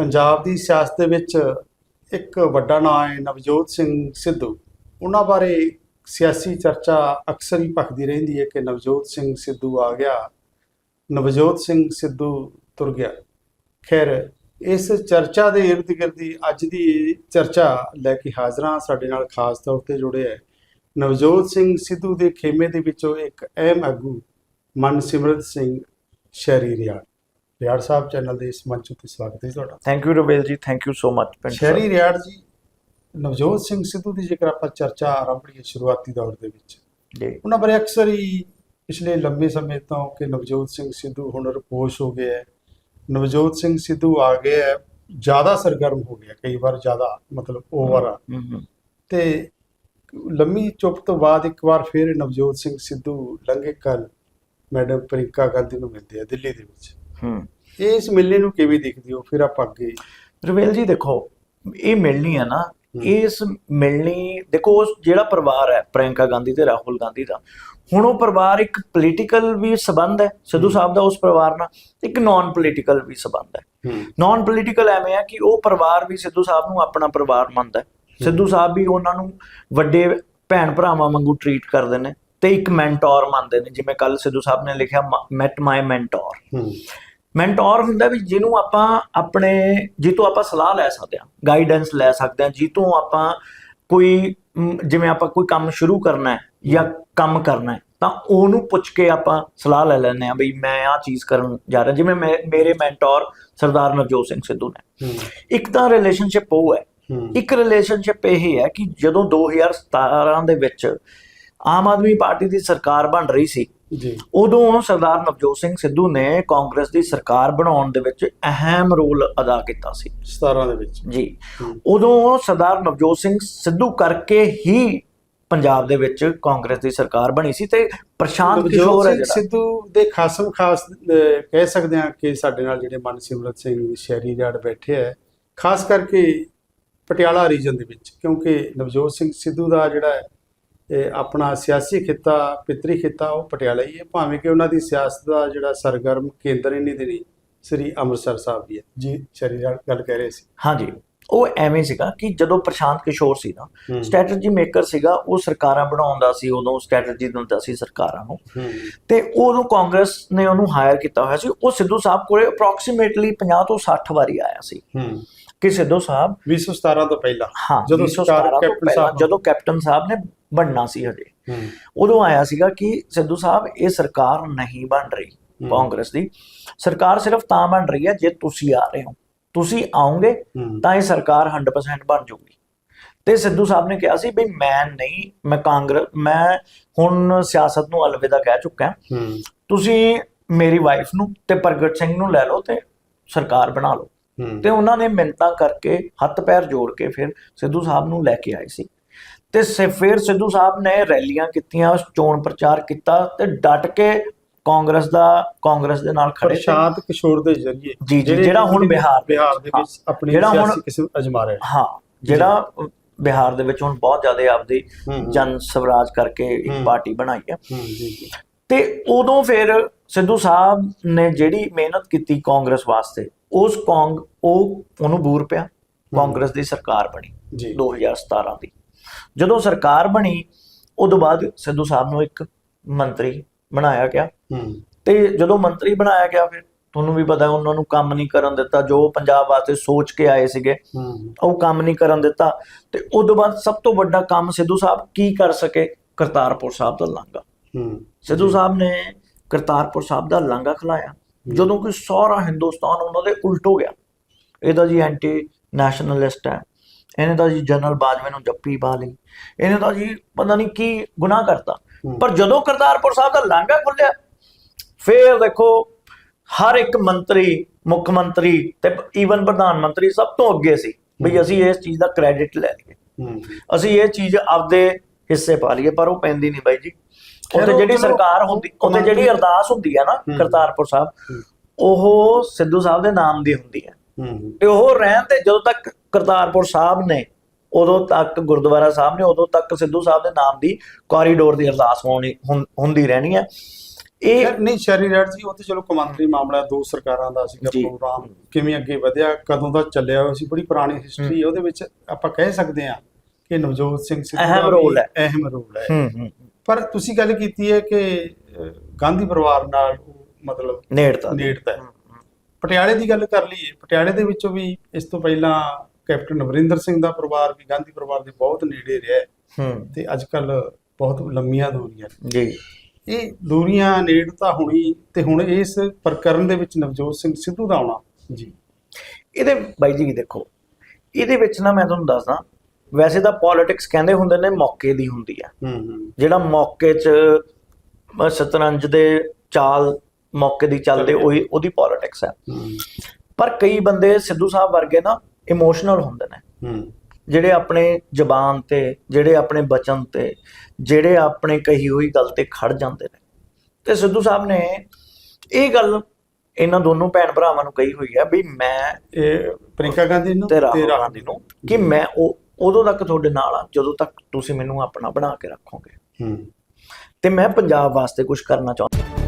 ਪੰਜਾਬ ਦੀ ਸਿਆਸਤ ਦੇ ਵਿੱਚ ਇੱਕ ਵੱਡਾ ਨਾਂ ਹੈ ਨਵਜੋਤ ਸਿੰਘ ਸਿੱਧੂ। ਉਹਨਾਂ ਬਾਰੇ ਸਿਆਸੀ ਚਰਚਾ ਅਕਸਰ ਹੀ ਭਖਦੀ ਰਹਿੰਦੀ ਹੈ ਕਿ ਨਵਜੋਤ ਸਿੰਘ ਸਿੱਧੂ ਆ ਗਿਆ, ਨਵਜੋਤ ਸਿੰਘ ਸਿੱਧੂ ਤੁਰ ਗਿਆ। ਖੈਰ, ਇਸ ਚਰਚਾ ਦੇ ਇਰਦ ਗਿਰਦ ਅੱਜ ਦੀ ਚਰਚਾ ਲੈ ਕੇ ਹਾਜ਼ਰਾਂ ਸਾਡੇ ਨਾਲ ਖਾਸ ਤੌਰ ਤੇ ਜੁੜੇ ਹੈ। ਨਵਜੋਤ ਸਿੰਘ ਸਿੱਧੂ ਦੇ ਖੇਮੇ ਦੇ ਵਿੱਚੋਂ ਇੱਕ ਅਹਿਮ ਆਗੂ ਮਨਸਿਮਰਤ ਸਿੰਘ ਸ਼ਹਿਰੀ ਰਿਆੜ ਸਾਹਿਬ ਚੈਨਲ ਦੇ ਇਸ ਮੰਚ ਉੱਤੇ ਸਵਾਗਤ ਹੈ ਤੁਹਾਡਾ। ਥੈਂਕ ਯੂ ਰਵੇਲ ਜੀ. ਥੈਂਕ ਯੂ ਸੋ ਮਚ ਸ਼ਹਿਰੀ ਰਿਆੜ ਜੀ ਨਵਜੋਤ ਸਿੰਘ ਸਿੱਧੂ ਦੀ ਜੇਕਰ ਆਪਾਂ ਚਰਚਾ ਆਰੰਭੀਏ ਸ਼ੁਰੂਆਤੀ ਦੌਰ ਦੇ ਵਿੱਚ ਜੀ। ਉਹਨਾਂ ਬਾਰੇ ਅਕਸਰ ਹੀ ਪਿਛਲੇ ਲੰਬੇ ਸਮੇਂ ਤੋਂ ਕਿ ਨਵਜੋਤ ਸਿੰਘ ਸਿੱਧੂ ਹੁਣ ਰਿਪੋਸ਼ ਹੋ ਗਿਆ ਹੈ। ਨਵਜੋਤ ਸਿੰਘ ਸਿੱਧੂ ਆ ਗਿਆ ਹੈ ਜ਼ਿਆਦਾ ਸਰਗਰਮ ਹੋ ਗਿਆ ਕਈ ਵਾਰ ਜ਼ਿਆਦਾ ਮਤਲਬ ਓਵਰ ਤੇ ਲੰਮੀ ਚੁੱਪ ਤੋਂ ਬਾਅਦ ਇੱਕ ਵਾਰ ਫਿਰ ਨਵਜੋਤ ਸਿੰਘ ਸਿੱਧੂ ਲੰਘੇ ਕੱਲ ਮੈਡਮ ਪ੍ਰਿੰਕਾ ਗਾਂਧੀ ਨੂੰ ਮਿਲਦੇ ਆ ਦਿੱਲੀ ਦੇ ਵਿੱਚ। ਹਮ ਇਸ ਮਿਲਣੇ ਨੂੰ ਕਿਵੇਂ ਦੇਖਦੇ ਹੋ? ਫਿਰ ਆਪਾਂ ਅੱਗੇ ਰਵੇਲ ਜੀ ਦੇਖੋ ਇਹ ਮਿਲਣੀ ਹੈ ਨਾ। ਇਸ ਮਿਲਣੀ ਦੇਖੋ ਉਸ ਜਿਹੜਾ ਪਰਿਵਾਰ ਹੈ ਪ੍ਰਿਯੰਕਾ ਗਾਂਧੀ ਤੇ ਰਾਹੁਲ ਗਾਂਧੀ ਦਾ ਹੁਣ ਉਹ ਪਰਿਵਾਰ ਇੱਕ ਪੋਲੀਟੀਕਲ ਵੀ ਸਬੰਧ ਹੈ ਸਿੱਧੂ। ਸਾਹਿਬ ਦਾ ਉਸ ਪਰਿਵਾਰ ਨਾਲ ਇੱਕ ਨਾਨ ਪੋਲੀਟੀਕਲ ਵੀ ਸਬੰਧ ਹੈ। ਨਾਨ ਪੋਲੀਟੀਕਲ ਐਵੇਂ ਆ ਕਿ ਉਹ ਪਰਿਵਾਰ ਵੀ ਸਿੱਧੂ ਸਾਹਿਬ ਨੂੰ ਆਪਣਾ ਪਰਿਵਾਰ ਮੰਨਦਾ ਹੈ। ਸਿੱਧੂ ਸਾਹਿਬ ਵੀ ਉਹਨਾਂ ਨੂੰ ਵੱਡੇ ਭੈਣ ਭਰਾਵਾਂ ਵਾਂਗੂ ਟਰੀਟ ਕਰਦੇ ਨੇ ਤੇ ਇੱਕ ਮੈਂਟੋਰ ਮੰਨਦੇ ਨੇ ਜਿਵੇਂ ਕੱਲ ਸਿੱਧੂ ਸਾਹਿਬ ਨੇ ਲਿਖਿਆ ਮੈਟ ਮਾਈ ਮੈਂਟੋਰ ਹੂੰ। ਮੈਂਟੋਰ ਹੁੰਦਾ ਵੀ ਜਿਹਨੂੰ ਆਪਾਂ ਆਪਣੇ ਜਿੱਤੋਂ ਆਪਾਂ ਸਲਾਹ ਲੈ ਸਕਦੇ ਹਾਂ ਗਾਈਡੈਂਸ ਲੈ ਸਕਦੇ ਹਾਂ ਜਿੱਤੋਂ ਆਪਾਂ ਕੋਈ ਜਿਵੇਂ ਆਪਾਂ ਕੋਈ ਕੰਮ ਸ਼ੁਰੂ ਕਰਨਾ ਹੈ ਜਾਂ ਕੰਮ ਕਰਨਾ ਹੈ ਤਾਂ ਉਹਨੂੰ ਪੁੱਛ ਕੇ ਆਪਾਂ ਸਲਾਹ ਲੈ ਲੈਂਦੇ ਹਾਂ ਬਈ ਮੈਂ ਆਹ ਚੀਜ਼ ਕਰਨ ਜਾ ਰਿਹਾ ਜਿਵੇਂ ਮੈਂ- ਮੇਰੇ ਮੈਂਟੋਰ ਸਰਦਾਰ ਨਵਜੋਤ ਸਿੰਘ ਸਿੱਧੂ ਨੇ। ਇੱਕ ਤਾਂ ਰਿਲੇਸ਼ਨਸ਼ਿਪ ਉਹ ਹੂੰ। ਇੱਕ ਰਿਲੇਸ਼ਨਸ਼ਿਪ ਇਹ ਹੈ ਕਿ ਜਦੋਂ 2017 ਦੇ ਵਿੱਚ ਆਮ ਆਦਮੀ ਪਾਰਟੀ ਦੀ ਸਰਕਾਰ ਬਣ ਰਹੀ ਸੀ ਜੀ। ਉਦੋਂ ਸਰਦਾਰ ਨਵਜੋਤ ਸਿੰਘ ਸਿੱਧੂ ਨੇ ਕਾਂਗਰਸ ਦੀ ਸਰਕਾਰ ਬਣਾਉਣ ਦੇ ਵਿੱਚ ਅਹਿਮ ਰੋਲ ਅਦਾ ਕੀਤਾ ਸੀ। 17 ਦੇ ਵਿੱਚ। ਜੀ। ਉਦੋਂ ਸਰਦਾਰ ਨਵਜੋਤ ਸਿੰਘ ਸਿੱਧੂ ਕਰਕੇ ਹੀ ਪੰਜਾਬ ਦੇ ਵਿੱਚ ਕਾਂਗਰਸ ਦੀ ਸਰਕਾਰ ਬਣੀ ਸੀ ਤੇ ਪ੍ਰਸ਼ਾਂਤ ਕਿਸ਼ੋਰ ਹੈ ਜਿਹੜਾ। ਸਿੱਧੂ ਦੇ ਖਾਸਮ ਖਾਸ ਕਹਿ ਸਕਦੇ ਹਾਂ ਕਿ ਸਾਡੇ ਨਾਲ ਜਿਹੜੇ ਮਨਸਿਮਰਤ ਸਿੰਘ ਸ਼ਹਿਰੀ ਜਾੜ ਬੈਠੇ ਹੈ ਖਾਸ ਕਰਕੇ ਪਟਿਆਲਾ ਰੀਜਨ ਦੇ ਵਿੱਚ ਕਿਉਂਕਿ ਨਵਜੋਤ ਸਿੰਘ ਸਿੱਧੂ ਦਾ ਜਿਹੜਾ ਹੈ, ਆਪਣਾ ਸਿਆਸੀ ਖਿੱਤਾ ਪਿਤਰੀ ਖਿੱਤਾ ਉਹ ਪਟਿਆਲਾ ਹੀ ਹੈ। ਭਾਵੇਂ ਕਿ ਉਹਨਾਂ ਦੀ ਸਿਆਸਤ ਦਾ ਜਿਹੜਾ ਸਰਗਰਮ ਕੇਂਦਰ ਦੇ ਨਹੀਂ ਸ੍ਰੀ ਅੰਮ੍ਰਿਤਸਰ ਸਾਹਿਬ ਵੀ ਹੈ। ਜੀ ਜਾੜ ਗੱਲ ਕਹਿ ਰਹੇ ਸੀ। ਹਾਂਜੀ। ਉਹ ਐਵੇਂ ਸੀਗਾ ਕਿ ਜਦੋਂ ਪ੍ਰਸ਼ਾਂਤ ਕਿਸ਼ੋਰ ਸੀ ਨਾ ਹੂੰ, ਸਟ੍ਰੈਟਜੀ ਮੇਕਰ ਸੀਗਾ ਉਹ ਸਰਕਾਰਾਂ ਬਣਾਉਂਦਾ ਸੀ ਉਦੋਂ ਸਟ੍ਰੈਟਜੀ ਦਿੰਦਾ ਸੀ ਸਰਕਾਰਾਂ ਨੂੰ। ਹੂੰ। ਤੇ ਉਦੋਂ ਕਾਂਗਰਸ ਨੇ ਉਹਨੂੰ ਹਾਇਰ ਕੀਤਾ ਹੋਇਆ ਸੀ। ਉਹ ਸਿੱਧੂ ਸਾਹਿਬ ਕੋਲੇ ਅਪਰੋਕਸੀਮੇਟਲੀ 50 ਤੋਂ 60 ਵਾਰੀ ਆਇਆ ਸੀ। ਹੂੰ। ਕਿ ਸਿੱਧੂ ਸਾਹਿਬ? 2017 ਤੋਂ ਪਹਿਲਾਂ ਹਾਂ ਜਦੋਂ 2017 ਸਰਕਾਰ ਤੋਂ ਕੈਪਟਨ ਪਹਿਲਾਂ ਸਾਹਿਬ- ਜਦੋਂ ਕੈਪਟਨ ਸਾਹਿਬ ਨੇ ਬਣਨਾ ਸੀ ਹਜੇ ਉਦੋਂ ਆਇਆ ਸੀਗਾ ਕਿ ਸਿੱਧੂ ਸਾਹਿਬ ਇਹ ਸਰਕਾਰ ਨਹੀਂ ਬਣ ਰਹੀ। ਕਾਂਗਰਸ ਦੀ। ਸਰਕਾਰ ਸਿਰਫ ਤਾਂ ਬਣ ਰਹੀ ਹੈ ਜੇ ਤੁਸੀਂ ਆ ਰਹੇ ਹੋ। ਤੁਸੀਂ ਆਓਗੇ ਹੂੰ। ਤਾਂ ਇਹ ਸਰਕਾਰ 100% ਬਣ ਜਾਊਗੀ। ਤੇ ਸਿੱਧੂ ਸਾਹਿਬ ਨੇ ਕਿਹਾ ਸੀ ਵੀ ਮੈਂ ਨਹੀਂ ਮੈਂ ਕਾਂਗਰਸ ਮੈਂ ਹੁਣ ਸਿਆਸਤ ਨੂੰ ਅਲਵਿਦਾ ਕਹਿ ਚੁੱਕਾ ਹੂੰ। ਤੁਸੀਂ ਮੇਰੀ ਵਾਈਫ ਨੂੰ ਤੇ ਪ੍ਰਗਟ ਸਿੰਘ ਨੂੰ ਲੈ ਲਓ ਤੇ ਸਰਕਾਰ ਬਣਾ ਲਓ। ਤੇ ਉਹਨਾਂ ਨੇ ਮਿੰਨਤਾਂ ਕਰਕੇ ਹੱਥ ਪੈਰ ਜੋੜ ਕੇ ਫਿਰ ਸਿੱਧੂ ਸਾਹਿਬ ਨੂੰ ਲੈ ਕੇ ਆਏ ਸੀ। ਤੇ ਫਿਰ ਸਿੱਧੂ ਸਾਹਿਬ ਨੇ ਰੈਲੀਆਂ ਕੀਤੀਆਂ ਚੋਣ ਪ੍ਰਚਾਰ ਕੀਤਾ ਤੇ ਡਟ ਕੇ ਕਾਂਗਰਸ ਦਾ ਕਾਂਗਰਸ ਦੇ ਨਾਲ ਖੜੇ ਸੀ ਪ੍ਰਸ਼ਾਂਤ ਕਿਸ਼ੋਰ ਦੇ ਜ਼ਰੀਏ ਜੀ, ਜਿਹੜਾ ਹੁਣ ਬਿਹਾਰ ਦੇ ਬਿਹਾਰ ਦੇ ਹਾਂ, ਵਿੱਚ ਆਪਣੀ ਸਿਆਸੀ ਕਿਸਮ ਅਜਮਾ ਰਿਹਾ। ਹੈ ਜਿਹੜਾ ਬਿਹਾਰ ਦੇ ਵਿੱਚ ਹੁਣ ਬਹੁਤ ਜ਼ਿਆਦਾ ਆਪਦੀ ਜਨ ਸਵਰਾਜ ਕਰਕੇ। ਇੱਕ ਪਾਰਟੀ ਬਣਾਈ ਹੈ ਹੂੰ ਜੀ ਜੀ। ਤੇ ਉਦੋਂ ਫਿਰ ਸਿੱਧੂ ਸਾਹਿਬ ਨੇ ਜਿਹੜੀ ਮਿਹਨਤ ਕੀਤੀ ਕਾਂਗਰਸ ਵਾਸਤੇ ਉਸ ਕਾਂਗ ਉਹ ਉਹਨੂੰ ਬੂਰ ਪਿਆ ਕਾਂਗਰਸ ਦੀ ਸਰਕਾਰ ਬਣੀ ਜੀ। 2017 ਦੀ। ਜਦੋਂ ਸਰਕਾਰ ਬਣੀ ਉਦੋਂ ਬਾਅਦ ਸਿੱਧੂ ਸਾਹਿਬ ਨੂੰ ਇੱਕ ਮੰਤਰੀ ਬਣਾਇਆ ਗਿਆ। ਹੂੰ। ਤੇ ਜਦੋਂ ਮੰਤਰੀ ਬਣਾਇਆ ਗਿਆ ਫਿਰ ਤੁਹਾਨੂੰ ਵੀ ਪਤਾ ਉਹਨਾਂ ਨੂੰ ਕੰਮ ਨਹੀਂ ਕਰਨ ਦਿੱਤਾ ਜੋ ਪੰਜਾਬ ਵਾਸਤੇ ਸੋਚ ਕੇ ਆਏ ਸੀਗੇ ਉਹ ਕੰਮ ਨਹੀਂ ਕਰਨ ਦਿੱਤਾ। ਤੇ ਉਦੋਂ ਬਾਅਦ ਸਭ ਤੋਂ ਵੱਡਾ ਕੰਮ ਸਿੱਧੂ ਸਾਹਿਬ ਕੀ ਕਰ ਸਕੇ? ਕਰਤਾਰਪੁਰ ਸਾਹਿਬ ਦਾ ਹੂੰ ਸਿੱਧੂ ਸਾਹਿਬ ਨੇ ਕਰਤਾਰਪੁਰ ਸਾਹਿਬ ਦਾ ਲਾਂਘਾ ਖਲਾਇਆ। ਜਦੋਂ ਕਿ ਸਾਰਾ ਹਿੰਦੁਸਤਾਨ ਉਹਨਾਂ ਦੇ ਉਲਟ ਹੋ ਗਿਆ। ਇਹਦਾ ਜੀ ਐਂਟੀ ਨੈਸ਼ਨਲਿਸਟ ਹੈ। ਇਹਨੇ ਤਾਂ ਜੀ ਜਨਰਲ ਬਾਜਵੇ ਨੂੰ ਜੱਫੀ ਪਾ ਲਈ। ਇਹਨੇ ਤਾਂ ਜੀ ਪਤਾ ਨਹੀਂ ਕੀ ਗੁਨਾਹ ਕਰਤਾ। ਪਰ ਜਦੋਂ ਕਰਤਾਰਪੁਰ ਸਾਹਿਬ ਦਾ ਲਾਂਘਾ ਖੁੱਲਿਆ ਫੇਰ ਦੇਖੋ ਹਰ ਇੱਕ ਮੰਤਰੀ ਮੁੱਖ ਮੰਤਰੀ ਤੇ ਈਵਨ ਪ੍ਰਧਾਨ ਮੰਤਰੀ ਸਭ ਤੋਂ ਅੱਗੇ ਸੀ ਵੀ ਅਸੀਂ ਇਸ ਚੀਜ਼ ਦਾ ਕ੍ਰੈਡਿਟ ਲੈ ਲਈਏ। ਅਸੀਂ ਇਹ ਚੀਜ਼ ਆਪਦੇ ਹਿੱਸੇ ਪਾ ਲਈਏ ਪਰ ਉਹ ਪੈਂਦੀ ਨਹੀਂ ਬਾਈ ਜੀ। ਉੱਥੇ ਜਿਹੜੀ ਸਰਕਾਰ ਹੁੰਦੀ ਉੱਥੇ ਜਿਹੜੀ ਅਰਦਾਸ ਹੁੰਦੀ ਹੈ ਨਾ। ਕਰਤਾਰਪੁਰ ਸਾਹਿਬ। ਉਹ ਸਿੱਧੂ ਸਾਹਿਬ ਦੇ ਨਾਮ ਦੀ ਹੁੰਦੀ ਹੈ ਤੇ ਉਹ ਰਹਿਣ ਤੇ ਜਦੋਂ ਤੱਕ ਕਰਤਾਰਪੁਰ ਸਾਹਿਬ ਨੇ ਉਦੋਂ ਤੱਕ ਗੁਰਦੁਆਰਾ ਸਾਹਿਬ ਨੇ ਉਦੋਂ ਤੱਕ ਸਿੱਧੂ ਸਾਹਿਬ ਦੇ ਨਾਮ ਦੀ ਕੋਰੀਡੋਰ ਦੀ ਅਰਦਾਸ ਹੋਣੀ ਹੁੰਦੀ ਰਹਿਣੀ ਹੈ ਇਹ ਨਹੀਂ ਸ਼ਹਿਰੀ ਰੈਡ ਜੀ ਤੇ ਚਲੋ ਕੌਮਾਂਤਰੀ ਮਾਮਲਾ ਦੋ ਸਰਕਾਰਾਂ ਦਾ ਸੀਗਾ। ਪ੍ਰੋਗਰਾਮ ਕਿਵੇਂ ਅੱਗੇ ਵਧਿਆ ਕਦੋਂ ਦਾ ਚੱਲਿਆ ਹੋਇਆ ਸੀ ਬੜੀ ਪੁਰਾਣੀ ਹਿਸਟਰੀ ਹੈ ਉਹਦੇ ਵਿੱਚ ਆਪਾਂ ਕਹਿ ਸਕਦੇ ਹਾਂ ਕਿ ਨਵਜੋਤ ਸਿੰਘ ਸਿੱਧੂ ਅਹਿਮ ਦਾ ਵੀ ਰੋਲ ਹੈ। ਅਹਿਮ ਰੋਲ ਹੈ ਹੂੰ ਹੂੰ ਪਰ ਤੁਸੀਂ ਗੱਲ ਕੀਤੀ ਹੈ ਕਿ ਗਾਂਧੀ ਪਰਿਵਾਰ ਨਾਲ ਉਹ ਮਤਲਬ ਨੇੜਤਾ ਨੇੜਤਾ ਹੈ। ਪਟਿਆਲੇ ਦੀ ਗੱਲ ਕਰ ਲਈਏ ਪਟਿਆਲੇ ਦੇ ਵਿੱਚੋਂ ਵੀ ਇਸ ਤੋਂ ਪਹਿਲਾਂ ਕੈਪਟਨ ਅਮਰਿੰਦਰ ਸਿੰਘ ਦਾ ਪਰਿਵਾਰ ਵੀ ਗਾਂਧੀ ਪਰਿਵਾਰ ਦੇ ਬਹੁਤ ਨੇੜੇ ਰਿਹਾ ਹੈ। ਹੂੰ। ਤੇ ਅੱਜ ਕੱਲ ਬਹੁਤ ਲੰਮੀਆਂ ਦੂਰੀਆਂ ਜੀ। ਇਹ ਦੂਰੀਆਂ ਨੇੜਤਾ ਹੋਣੀ ਤੇ ਹੁਣ ਇਸ ਪ੍ਰਕਰਨ ਦੇ ਵਿੱਚ ਨਵਜੋਤ ਸਿੰਘ ਸਿੱਧੂ ਦਾ ਆਉਣਾ। ਜੀ। ਇਹਦੇ ਬਾਈ ਜੀ ਦੇਖੋ ਇਹਦੇ ਵਿੱਚ ਨਾ ਮੈਂ ਤੁਹਾਨੂੰ ਦੱਸਦਾ ਵੈਸੇ ਤਾਂ ਪੋਲਿਟਿਕਸ ਕਹਿੰਦੇ ਹੁੰਦੇ ਨੇ ਮੌਕੇ ਦੀ ਹੁੰਦੀ ਆ। ਜਿਹੜਾ ਮੌਕੇ 'ਚ ਸ਼ਤਰੰਜ ਦੇ ਚਾਲ ਮੌਕੇ ਦੀ ਚੱਲਦੇ ਉਹੀ ਉਹਦੀ ਪੋਲਿਟਿਕਸ ਹੈ। ਪਰ ਕਈ ਬੰਦੇ ਸਿੱਧੂ ਸਾਹਿਬ ਵਰਗੇ ਨਾ ਇਮੋਸ਼ਨਲ ਹੁੰਦੇ ਨੇ। ਜਿਹੜੇ ਆਪਣੇ ਜ਼ਬਾਨ ਤੇ ਜਿਹੜੇ ਆਪਣੇ ਬਚਨ ਤੇ ਜਿਹੜੇ ਆਪਣੇ ਕਹੀ ਹੋਈ ਗੱਲ ਤੇ ਖੜ ਜਾਂਦੇ ਨੇ। ਤੇ ਸਿੱਧੂ ਸਾਹਿਬ ਨੇ ਇਹ ਗੱਲ ਇਹਨਾਂ ਦੋਨੋਂ ਭੈਣ ਭਰਾਵਾਂ ਨੂੰ ਕਹੀ ਹੋਈ ਹੈ ਵੀ ਮੈਂ ਇਹ ਪ੍ਰਿੰਕਾ ਗਾਂਧੀ ਨੂੰ ਤੇ ਰਾਹੁਲ ਗਾਂਧੀ ਨੂੰ। ਕਿ ਮੈਂ ਉਹ ਉਦੋਂ ਤੱਕ ਤੁਹਾਡੇ ਨਾਲ ਆ ਜਦੋਂ ਤੱਕ ਤੁਸੀਂ ਮੈਨੂੰ ਆਪਣਾ ਬਣਾ ਕੇ ਰੱਖੋਗੇ। ਹੂੰ। ਤੇ ਮੈਂ ਪੰਜਾਬ ਵਾਸਤੇ ਕੁਝ ਕਰਨਾ ਚਾਹੁੰਦਾ।